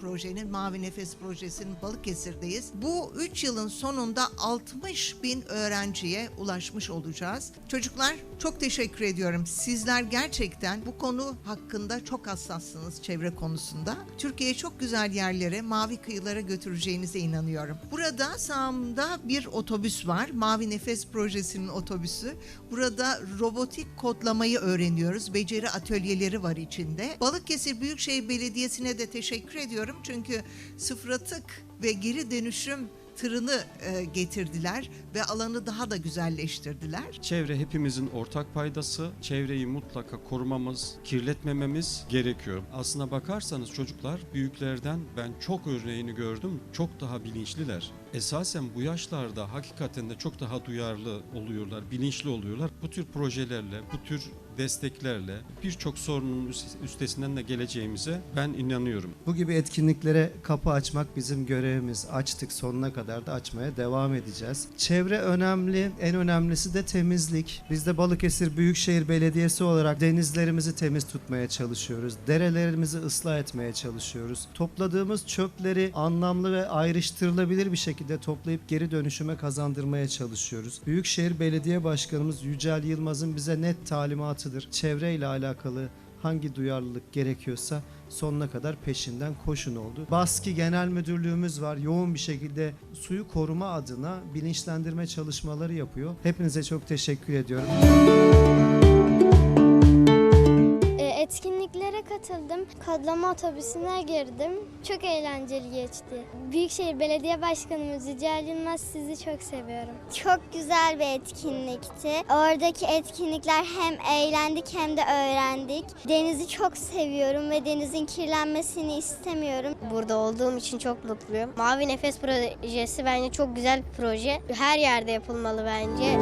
projenin Mavi Nefes projesinin Balıkesir'deyiz. Bu 3 yılın sonunda 60 bin öğrenciye ulaşmış olacağız. Çocuklar çok teşekkür ediyorum. Sizler gerçekten bu konu hakkında çok hassassınız çevre konusunda. Türkiye'ye çok güzel yerlere, mavi kıyılara götüreceğinize inanıyorum. Burada sağımda bir otobüs var. Mavi Nefes projesinin otobüsü. Burada robotik kodlamayı öğreniyoruz. Beceri atölyeleri var içinde. Balıkesir Büyükşehir Belediyesi'ne de teşekkür ediyorum. Çünkü sıfır atık ve geri dönüşüm tırını e, getirdiler ve alanı daha da güzelleştirdiler. Çevre hepimizin ortak paydası. Çevreyi mutlaka korumamız, kirletmememiz gerekiyor. Aslına bakarsanız çocuklar büyüklerden ben çok örneğini gördüm. Çok daha bilinçliler. Esasen bu yaşlarda hakikaten de çok daha duyarlı oluyorlar, bilinçli oluyorlar. Bu tür projelerle, bu tür desteklerle birçok sorunun üst- üstesinden de geleceğimize ben inanıyorum. Bu gibi etkinliklere kapı açmak bizim görevimiz. Açtık sonuna kadar da açmaya devam edeceğiz. Çevre önemli, en önemlisi de temizlik. Biz de Balıkesir Büyükşehir Belediyesi olarak denizlerimizi temiz tutmaya çalışıyoruz. Derelerimizi ıslah etmeye çalışıyoruz. Topladığımız çöpleri anlamlı ve ayrıştırılabilir bir şekilde toplayıp geri dönüşüme kazandırmaya çalışıyoruz. Büyükşehir Belediye Başkanımız Yücel Yılmaz'ın bize net talimatıdır. Çevreyle alakalı hangi duyarlılık gerekiyorsa sonuna kadar peşinden koşun oldu. Baski Genel Müdürlüğümüz var. Yoğun bir şekilde suyu koruma adına bilinçlendirme çalışmaları yapıyor. Hepinize çok teşekkür ediyorum. Katıldım. Kodlama otobüsüne girdim. Çok eğlenceli geçti. Büyükşehir Belediye Başkanımız Yücel Yılmaz sizi çok seviyorum. Çok güzel bir etkinlikti. Oradaki etkinlikler hem eğlendik hem de öğrendik. Denizi çok seviyorum ve denizin kirlenmesini istemiyorum. Burada olduğum için çok mutluyum. Mavi Nefes projesi bence çok güzel bir proje. Her yerde yapılmalı bence.